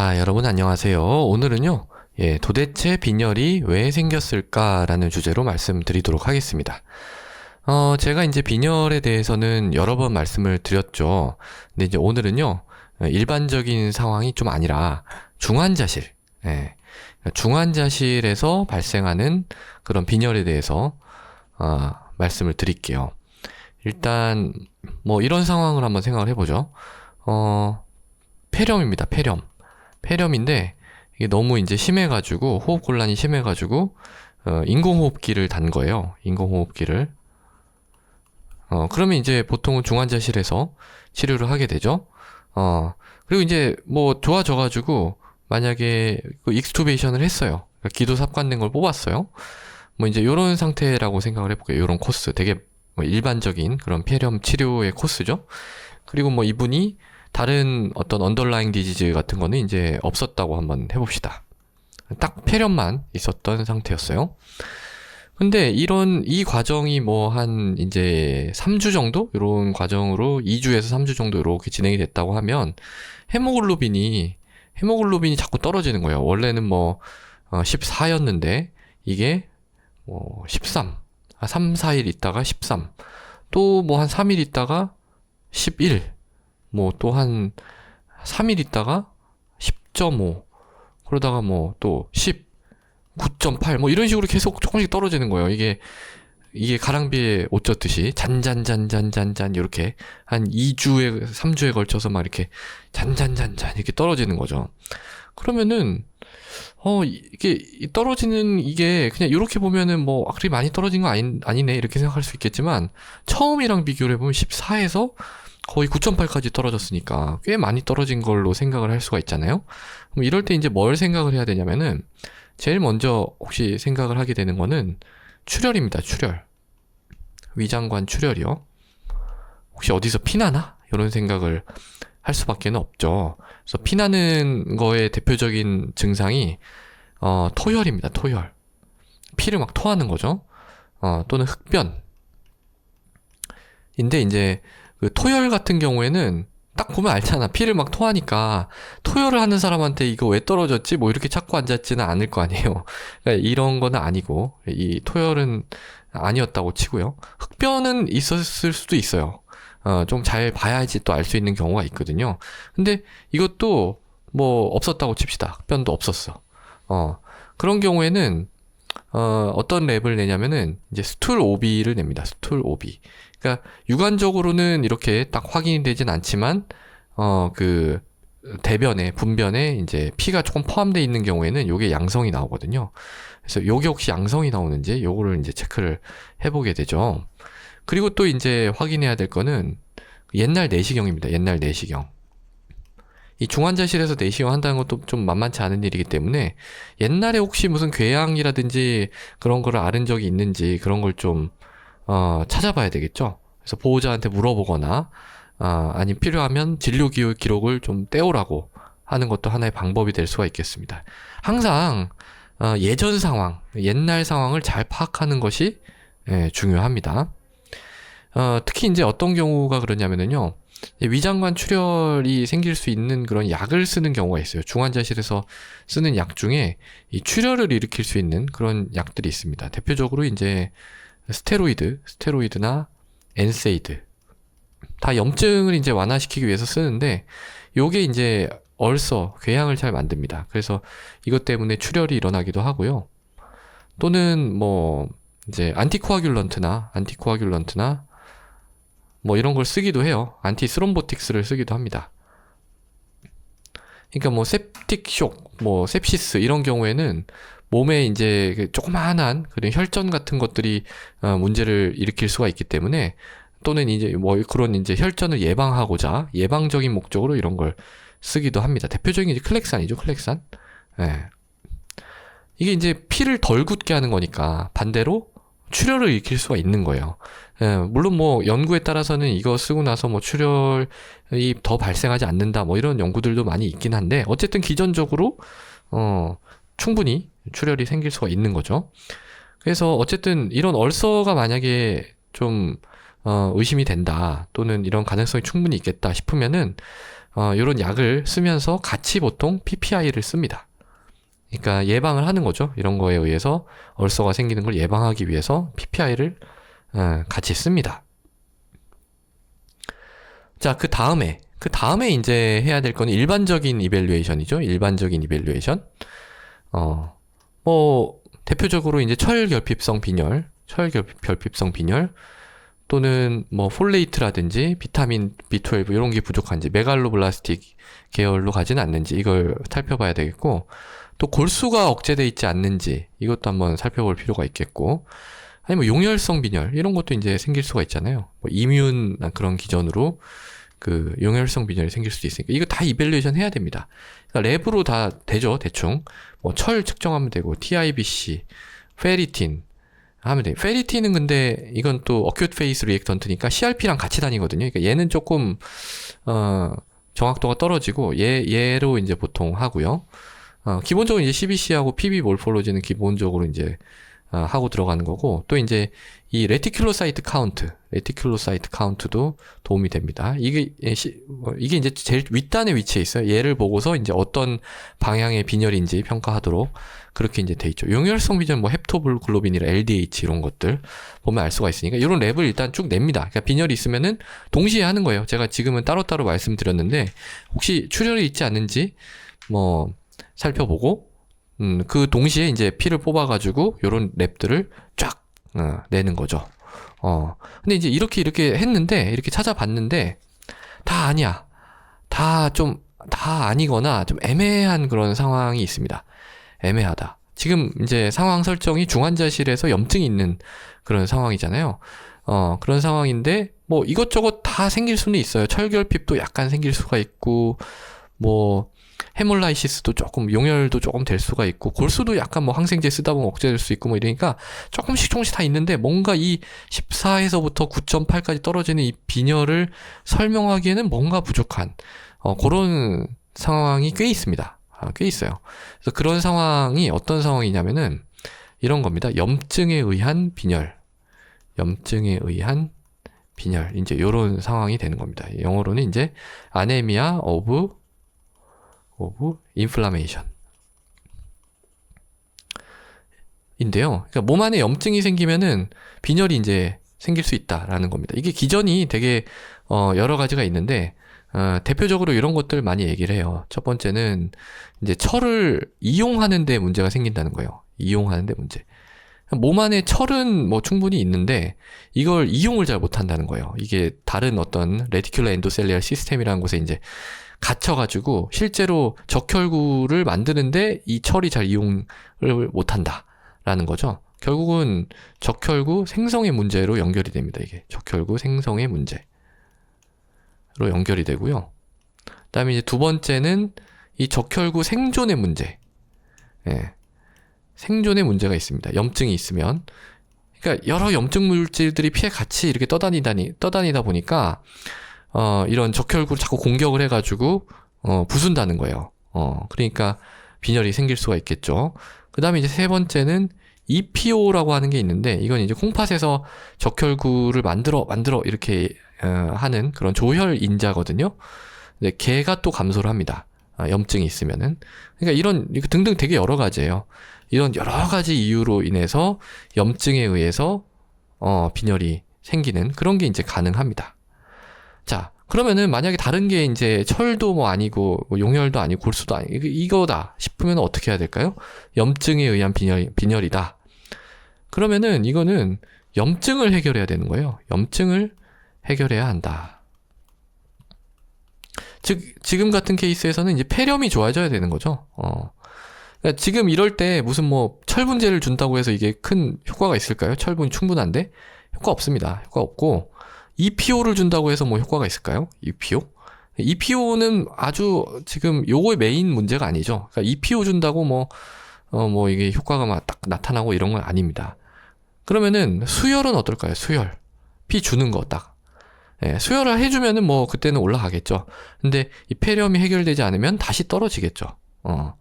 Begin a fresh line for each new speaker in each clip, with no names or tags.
자, 여러분 안녕하세요. 오늘은요, 예, 도대체 빈혈이 왜 생겼을까라는 주제로 말씀드리도록 하겠습니다. 어, 제가 이제 빈혈에 대해서는 여러 번 말씀을 드렸죠. 근데 이제 오늘은요, 일반적인 상황이 좀 아니라 중환자실, 예, 중환자실에서 발생하는 그런 빈혈에 대해서 어, 말씀을 드릴게요. 일단 뭐 이런 상황을 한번 생각을 해보죠. 어, 폐렴입니다. 폐렴. 폐렴인데 이게 너무 이제 심해가지고 호흡 곤란이 심해가지고 어, 인공호흡기를 단 거예요. 인공호흡기를. 어, 그러면 이제 보통은 중환자실에서 치료를 하게 되죠. 어, 그리고 이제 뭐 좋아져가지고 만약에 그 익스투베이션을 했어요. 그러니까 기도 삽관된 걸 뽑았어요. 뭐 이제 요런 상태라고 생각을 해볼게요. 요런 코스. 되게 뭐 일반적인 그런 폐렴 치료의 코스죠. 그리고 뭐 이분이 다른 어떤 언더라잉 디지즈 같은 거는 이제 없었다고 한번 해봅시다. 딱 폐렴만 있었던 상태였어요. 근데 이런 이 과정이 뭐 한 이제 3주 정도 이런 과정으로 2주에서 3주 정도 이렇게 진행이 됐다고 하면 헤모글로빈이 헤모글로빈이 자꾸 떨어지는 거예요. 원래는 뭐 14였는데 어, 이게 뭐 13, 3, 4일 있다가 13, 또 뭐 한 3일 있다가 11, 뭐 또 한 3일 있다가 10.5, 그러다가 뭐 또 10, 9.8, 뭐 이런 식으로 계속 조금씩 떨어지는 거예요. 이게 이게 가랑비에 옷 젖듯이 잔잔잔잔잔잔 이렇게 한 2주에 3주에 걸쳐서 막 이렇게 잔잔잔잔 이렇게 떨어지는 거죠. 그러면은 어 이게 떨어지는 이게 그냥 이렇게 보면은 뭐 아, 그리 많이 떨어진 거 아니, 아니네 이렇게 생각할 수 있겠지만 처음이랑 비교를 해보면 14에서 거의 9.8까지 떨어졌으니까 꽤 많이 떨어진 걸로 생각을 할 수가 있잖아요. 그럼 이럴 때 이제 뭘 생각을 해야 되냐면은 제일 먼저 혹시 생각을 하게 되는 거는 출혈입니다. 출혈. 위장관 출혈이요. 혹시 어디서 피나나? 이런 생각을 할 수밖에 없죠. 그래서 피나는 거의 대표적인 증상이 어, 토혈입니다. 토혈. 피를 막 토하는 거죠. 어, 또는 흡변. 인데 이제 그 토혈 같은 경우에는 딱 보면 알잖아. 피를 막 토하니까 토혈을 하는 사람한테 이거 왜 떨어졌지? 뭐 이렇게 찾고 앉았지는 않을 거 아니에요. 그러니까 이런 거는 아니고 이 토혈은 아니었다고 치고요. 흡변은 있었을 수도 있어요. 어, 좀 잘 봐야지 또 알 수 있는 경우가 있거든요. 근데 이것도 뭐 없었다고 칩시다. 흡변도 없었어. 어, 그런 경우에는 어, 어떤 랩을 내냐면은 이제 스툴 오비를 냅니다. 스툴 오비. 그러니까 육안적으로는 이렇게 딱 확인이 되진 않지만 어, 그 대변에 분변에 이제 피가 조금 포함되어 있는 경우에는 요게 양성이 나오거든요. 그래서 요게 혹시 양성이 나오는지 요거를 이제 체크를 해 보게 되죠. 그리고 또 이제 확인해야 될 거는 옛날 내시경입니다. 옛날 내시경. 이 중환자실에서 내시경 한다는 것도 좀 만만치 않은 일이기 때문에 옛날에 혹시 무슨 궤양이라든지 그런 거를 앓은 적이 있는지 그런 걸 좀 어, 찾아봐야 되겠죠. 그래서 보호자한테 물어보거나 어, 아니 필요하면 진료 기록을 좀 떼오라고 하는 것도 하나의 방법이 될 수가 있겠습니다. 항상 어, 예전 상황, 옛날 상황을 잘 파악하는 것이 예, 중요합니다. 어, 특히 이제 어떤 경우가 그러냐면은요. 위장관 출혈이 생길 수 있는 그런 약을 쓰는 경우가 있어요. 중환자실에서 쓰는 약 중에 이 출혈을 일으킬 수 있는 그런 약들이 있습니다. 대표적으로 이제 스테로이드, 스테로이드나 엔세이드. 다 염증을 이제 완화시키기 위해서 쓰는데 요게 이제 얼서, 궤양을 잘 만듭니다. 그래서 이것 때문에 출혈이 일어나기도 하고요. 또는 뭐 이제 안티코아귤런트나 안티코아귤런트나 뭐 이런 걸 쓰기도 해요. 안티 스롬보틱스를 쓰기도 합니다. 그러니까 뭐 septic 쇼크, 뭐 sep시스 이런 경우에는 몸에 이제 그 조그마한 그런 혈전 같은 것들이 어, 문제를 일으킬 수가 있기 때문에 또는 이제 뭐 그런 이제 혈전을 예방하고자 예방적인 목적으로 이런 걸 쓰기도 합니다. 대표적인 이제 클렉산이죠, 클렉산. 예. 이게 이제 피를 덜 굳게 하는 거니까 반대로 출혈을 일으킬 수가 있는 거예요. 예, 물론 뭐 연구에 따라서는 이거 쓰고 나서 뭐 출혈이 더 발생하지 않는다 뭐 이런 연구들도 많이 있긴 한데 어쨌든 기전적으로 어 충분히 출혈이 생길 수가 있는 거죠. 그래서 어쨌든 이런 얼서가 만약에 좀 어, 의심이 된다 또는 이런 가능성이 충분히 있겠다 싶으면은 어, 이런 약을 쓰면서 같이 보통 PPI를 씁니다. 그러니까 예방을 하는 거죠. 이런 거에 의해서 얼서가 생기는 걸 예방하기 위해서 PPI를 어, 같이 씁니다. 자, 그 다음에 그 다음에 이제 해야 될 거는 일반적인 이벨류에이션이죠. 일반적인 이벨류에이션. 어, 뭐 대표적으로 이제 철결핍성 빈혈, 철결핍성 빈혈 또는 뭐 폴레이트라든지 비타민 B12 이런 게 부족한지 메갈로블라스틱 계열로 가지는 않는지 이걸 살펴봐야 되겠고 또 골수가 억제돼 있지 않는지 이것도 한번 살펴볼 필요가 있겠고 아니 뭐 용혈성 빈혈 이런 것도 이제 생길 수가 있잖아요. 뭐 이뮨 그런 기전으로 그 용혈성 빈혈이 생길 수도 있으니까 이거 다 이벨리에이션 해야 됩니다. 그러니까 랩으로 다 되죠 대충 뭐 철 측정하면 되고 TIBC, 페리틴 하면 돼요. 페리틴은 근데 이건 또 어큐트 페이스 리액턴트니까 CRP랑 같이 다니거든요. 그러니까 얘는 조금 어 정확도가 떨어지고 얘 얘로 이제 보통 하고요. 어 기본적으로 이제 CBC하고 PB 몰폴로지는 기본적으로 이제 어, 하고 들어가는 거고 또 이제 이 레티큘로사이트 카운트, 레티큘로사이트 카운트도 도움이 됩니다. 이게 어, 이게 이제 제일 윗단에 위치해 있어요. 얘를 보고서 이제 어떤 방향의 빈혈인지 평가하도록 그렇게 이제 돼 있죠. 용혈성 빈혈 뭐 헵토글로빈이라 LDH 이런 것들 보면 알 수가 있으니까 이런 랩을 일단 쭉 냅니다. 그러니까 빈혈이 있으면은 동시에 하는 거예요. 제가 지금은 따로따로 말씀드렸는데 혹시 출혈이 있지 않는지 뭐 살펴보고 음, 그 동시에 이제 피를 뽑아가지고 요런 랩들을 쫙 어, 내는 거죠. 어. 근데 이제 이렇게 이렇게 했는데 이렇게 찾아봤는데 다 아니야. 다 좀 다 아니거나 좀 애매한 그런 상황이 있습니다. 애매하다. 지금 이제 상황 설정이 중환자실에서 염증이 있는 그런 상황이잖아요. 어, 그런 상황인데 뭐 이것저것 다 생길 수는 있어요. 철결핍도 약간 생길 수가 있고 뭐 헤몰라이시스도 조금 용혈도 조금 될 수가 있고 골수도 약간 뭐 항생제 쓰다 보면 억제될 수 있고 뭐 이러니까 조금씩 조금씩 다 있는데 뭔가 이 14에서부터 9.8까지 떨어지는 이 빈혈을 설명하기에는 뭔가 부족한 어, 그런 상황이 꽤 있습니다. 아, 꽤 있어요. 그래서 그런 상황이 어떤 상황이냐면은 이런 겁니다. 염증에 의한 빈혈, 염증에 의한 빈혈, 이제 이런 상황이 되는 겁니다. 영어로는 이제 아네미아 오브 오브 인플라메이션 인데요. 그러니까 몸 안에 염증이 생기면은 빈혈이 이제 생길 수 있다라는 겁니다. 이게 기전이 되게 어 여러 가지가 있는데 어 대표적으로 이런 것들 많이 얘기를 해요. 첫 번째는 이제 철을 이용하는 데 문제가 생긴다는 거예요. 이용하는 데 문제. 몸 안에 철은 뭐 충분히 있는데 이걸 이용을 잘 못한다는 거예요. 이게 다른 어떤 레티큘러 엔도셀리얼 시스템이라는 곳에 이제 갇혀가지고 실제로 적혈구를 만드는데 이 철이 잘 이용을 못한다라는 거죠. 결국은 적혈구 생성의 문제로 연결이 됩니다. 이게 적혈구 생성의 문제로 연결이 되고요. 그다음에 이제 두 번째는 이 적혈구 생존의 문제. 예. 생존의 문제가 있습니다. 염증이 있으면. 그러니까 여러 염증 물질들이 피에 같이 이렇게 떠다니다니 떠다니다 보니까 어, 이런 적혈구를 자꾸 공격을 해가지고, 어, 부순다는 거예요. 어, 그러니까 빈혈이 생길 수가 있겠죠. 그 다음에 이제 세 번째는 EPO라고 하는 게 있는데, 이건 이제 콩팥에서 적혈구를 만들어, 만들어 이렇게, 어, 하는 그런 조혈 인자거든요. 근데 걔가 또 감소를 합니다. 아, 염증이 있으면은. 그러니까 이런, 등등 되게 여러 가지예요. 이런 여러 가지 이유로 인해서 염증에 의해서, 어, 빈혈이 생기는 그런 게 이제 가능합니다. 자, 그러면은 만약에 다른 게 이제 철도 뭐 아니고 뭐 용혈도 아니고 골수도 아니고 이거다 싶으면 어떻게 해야 될까요? 염증에 의한 빈혈, 빈혈이다. 그러면은 이거는 염증을 해결해야 되는 거예요. 염증을 해결해야 한다. 즉 지금 같은 케이스에서는 이제 폐렴이 좋아져야 되는 거죠. 어. 그러니까 지금 이럴 때 무슨 뭐 철분제를 준다고 해서 이게 큰 효과가 있을까요? 철분이 충분한데 효과 없습니다. 효과 없고 EPO를 준다고 해서 뭐 효과가 있을까요? EPO? EPO는 아주 지금 요거의 메인 문제가 아니죠. 그러니까 EPO 준다고 뭐, 어, 뭐 이게 효과가 막 딱 나타나고 이런 건 아닙니다. 그러면은 수혈은 어떨까요? 수혈. 피 주는 거 딱. 예, 수혈을 해주면은 뭐 그때는 올라가겠죠. 근데 이 폐렴이 해결되지 않으면 다시 떨어지겠죠. 어.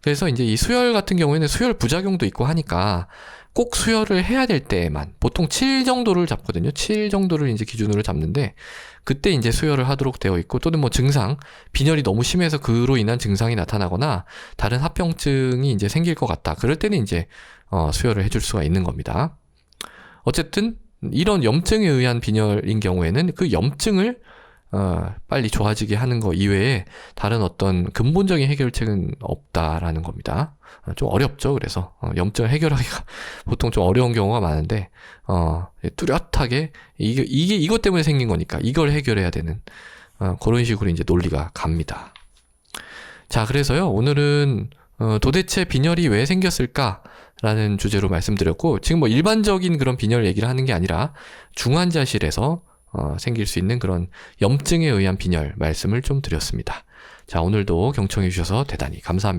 그래서 이제 이 수혈 같은 경우에는 수혈 부작용도 있고 하니까 꼭 수혈을 해야 될 때에만 보통 7 정도를 잡거든요. 7 정도를 이제 기준으로 잡는데 그때 이제 수혈을 하도록 되어 있고 또는 뭐 증상 빈혈이 너무 심해서 그로 인한 증상이 나타나거나 다른 합병증이 이제 생길 것 같다. 그럴 때는 이제 어, 수혈을 해줄 수가 있는 겁니다. 어쨌든 이런 염증에 의한 빈혈인 경우에는 그 염증을 어, 빨리 좋아지게 하는 거 이외에 다른 어떤 근본적인 해결책은 없다라는 겁니다. 어, 좀 어렵죠. 그래서 어, 염증을 해결하기가 보통 좀 어려운 경우가 많은데 어, 뚜렷하게 이게 이게 이것 때문에 생긴 거니까 이걸 해결해야 되는 어, 그런 식으로 이제 논리가 갑니다. 자, 그래서요 오늘은 어, 도대체 빈혈이 왜 생겼을까? 라는 주제로 말씀드렸고 지금 뭐 일반적인 그런 빈혈 얘기를 하는 게 아니라 중환자실에서 어, 생길 수 있는 그런 염증에 의한 빈혈 말씀을 좀 드렸습니다. 자, 오늘도 경청해 주셔서 대단히 감사합니다.